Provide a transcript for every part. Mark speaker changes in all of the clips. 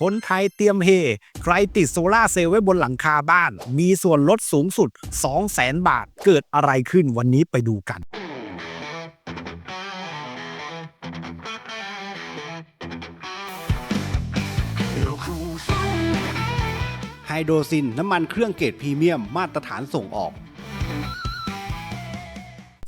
Speaker 1: คนไทยเตรียมเฮ ใครติดโซลาร์เซลล์ไว้บนหลังคาบ้าน มีส่วนลดสูงสุด 200,000 บาท เกิดอะไรขึ้นวันนี้ไปดูกัน
Speaker 2: ไฮโดรซินน้ำมันเครื่องเกรดพรีเมียมมาตรฐานส่งออก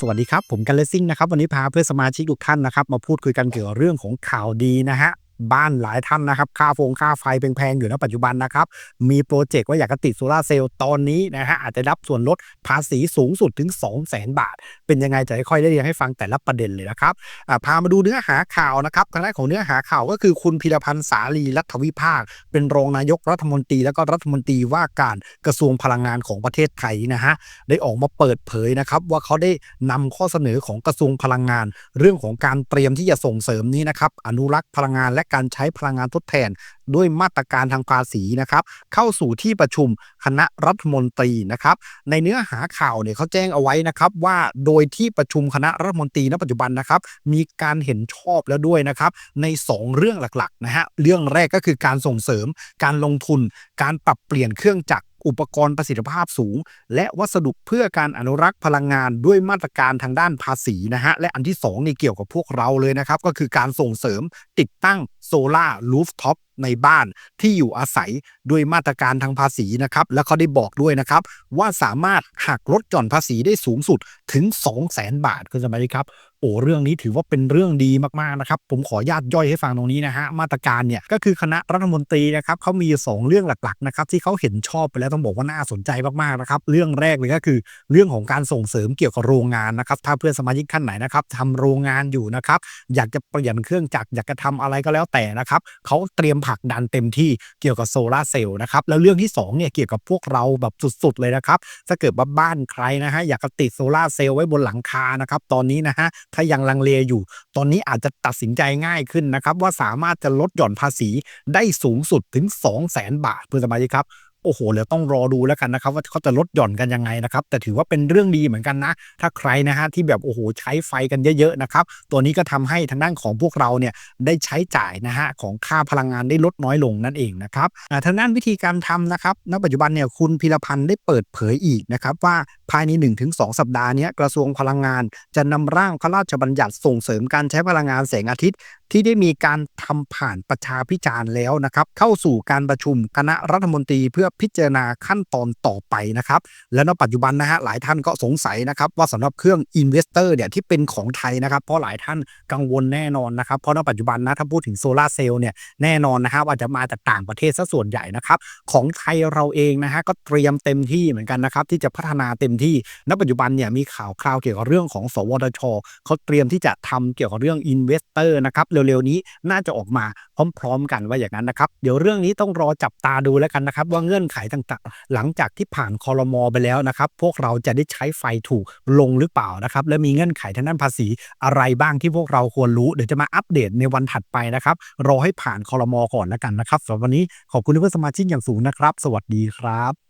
Speaker 1: สวัสดีครับ ผมกันเลซิ่งนะครับ วันนี้พาเพื่อนสมาชิกทุกท่านนะครับ มาพูดคุยกันเกี่ยวกับเรื่องของข่าวดีนะฮะ บ้านหลายท่านนะครับ ค่าฟงค่าไฟแพงๆอยู่ณปัจจุบันนะครับ มีโปรเจกต์ว่าอยากจะติดโซลาเซลล์ตอนนี้นะฮะอาจจะรับส่วนลดภาษีสูงสุดถึง 2 0 0 0 0 0 บาท เป็นยังไงจะค่อยๆได้เรียงให้ฟังแต่ละประเด็นเลยนะครับอ่าพามาดูเนื้อหาข่าวนะครับทางด้านของเนื้อหาข่าวก็คือคุณพิรพันธ์สาลีรัฐวิภาค เป็นรองนายกรัฐมนตรี แล้วก็รัฐมนตรีว่าการกระทรวงพลังงานของประเทศไทยนะฮะได้ออกมาเปิดเผยนะครับว่าเขาได้นำข้อเสนอของกระทรวงพลังงาน เรื่องของการเตรียมที่จะส่งเสริมนี้นะครับอนุรักษ์พลังงานและการใช้พลังงานทดแทน ด้วยมาตรการทางภาษีนะครับ เข้าสู่ที่ประชุมคณะรัฐมนตรีนะครับ ในเนื้อหาข่าวเนี่ยเขาแจ้งเอาไว้นะครับ ว่าโดยที่ประชุมคณะรัฐมนตรีณปัจจุบันนะครับ มีการเห็นชอบแล้วด้วยนะครับ ใน 2 เรื่องหลักๆนะฮะเรื่องแรกก็คือการส่งเสริมการลงทุน การปรับเปลี่ยนเครื่องจักร อุปกรณ์ประสิทธิภาพสูง และวัสดุเพื่อการอนุรักษ์พลังงานด้วยมาตรการทางด้านภาษีนะฮะ และอันที่2นี่เกี่ยวกับพวกเราเลยนะครับ ก็คือการส่งเสริมติดตั้งโซลาร์ลูฟท็อปในบ้านที่อยู่อาศัยด้วยมาตรการทางภาษีนะครับ แล้วเขาได้บอกด้วยนะครับ ว่าสามารถหักลดหย่อนภาษีได้สูงสุดถึง 2 0 0 0 0 0 บาทคุณสมัยครับ โอ้เรื่องนี้ถือว่าเป็นเรื่องดีมากๆนะครับ ผมขอญาตย่อยให้ฟังตรงนี้นะฮะมาตรการเนี่ยก็คือคณะรัฐมนตรีนะครับเขามี 2 เรื่องหลักๆนะครับที่เขาเห็นชอบไปแล้วต้องบอกว่าน่าสนใจมากๆนะครับเรื่องแรกเลยก็คือ เรื่องของการส่งเสริมเกี่ยวกับโรงงานนะครับถ้าเพื่อนสมาชิกท่านไหนนะครับทำโรงงานอยู่นะครับอยากจะเปลี่ยนเครื่องจักรอยากจะทำอะไรก็แล้วแต่นะครับเขาเตรียมผลักดันเต็มที่เกี่ยวกับโซลาเซลล์นะครับแล้วเรื่องที่สองเนี่ยเกี่ยวกับพวกเราแบบสุดๆเลยนะครับถ้าเกิดว่าบ้านใครนะฮะอยากจะติดโซลาเซลล์ไว้บนหลังคานะครับตอนนี้นะฮะถ้ายังลังเลอยู่ ตอนนี้อาจจะตัดสินใจง่ายขึ้นนะครับว่าสามารถจะลดหย่อนภาษีได้สูงสุดถึง 2 0 0 0 0 0 บาทเพื่อนสมาชิกครับ โอ้โหเดี๋ยวต้องรอดูแล้วกันนะครับ ว่าเขาจะลดหย่อนกันยังไงนะครับ แต่ถือว่าเป็นเรื่องดีเหมือนกันนะ ถ้าใครนะฮะที่แบบโอ้โหใช้ไฟกันเยอะๆนะครับ ตัวนี้ก็ทำให้ทางด้านของพวกเราเนี่ยได้ใช้จ่ายนะฮะของค่าพลังงานได้ลดน้อยลงนั่นเองนะครับทางด้านวิธีการทำนะครับ ณ ปัจจุบันเนี่ยคุณพิรพันธ์ได้เปิดเผยอีกนะครับว่าภายใน 1-2 สัปดาห์นี้กระทรวงพลังงาน จะนำร่างพระราชบัญญัติส่งเสริมการใช้พลังงานแสงอาทิตย์ ที่ได้มีการทำผ่านประชาพิจารณ์แล้วนะครับเข้าสู่การประชุมคณะรัฐมนตรีเพื่อพิจารณาขั้นตอนต่อไปนะครับ และณปัจจุบันนะฮะหลายท่านก็สงสัยนะครับว่าสำหรับเครื่องอินเวสเตอร์เนี่ยที่เป็นของไทยนะครับ เพราะหลายท่านกังวลแน่นอนนะครับ เพราะณปัจจุบันนะถ้าพูดถึงโซลาเซลล์เนี่ยแน่นอนนะฮะว่าจจะมาจากต่างประเทศซะส่วนใหญ่นะครับของไทยเราเองนะฮะก็เตรียมเต็มที่เหมือนกันนะครับที่จะพัฒนาเต็มที่ณปัจจุบันเนี่ยมีข่าวคราวเกี่ยวกับเรื่องของ สวทชเขาเตรียมที่จะทำเกี่ยวกับเรื่องอินเวสเตอร์นะครับเร็วๆนี้น่าจะออกมาพร้อม ๆ กันว่าอย่างนั้นนะครับเดี๋ยวเรื่องนี้ต้องรอจับตาดูแล้วกันนะครับว่าเงื่อนไขต่างๆ หลังจากที่ผ่านคอรมอไปแล้วนะครับ พวกเราจะได้ใช้ไฟถูกลงหรือเปล่านะครับ และมีเงื่อนไขทางด้านภาษีอะไรบ้างที่พวกเราควรรู้ เดี๋ยวจะมาอัปเดตในวันถัดไปนะครับ รอให้ผ่านคอรมอก่อนแล้วกันนะครับสำหรับวันนี้ขอบคุณเพื่อนสมาชิกอย่างสูงนะครับ สวัสดีครับ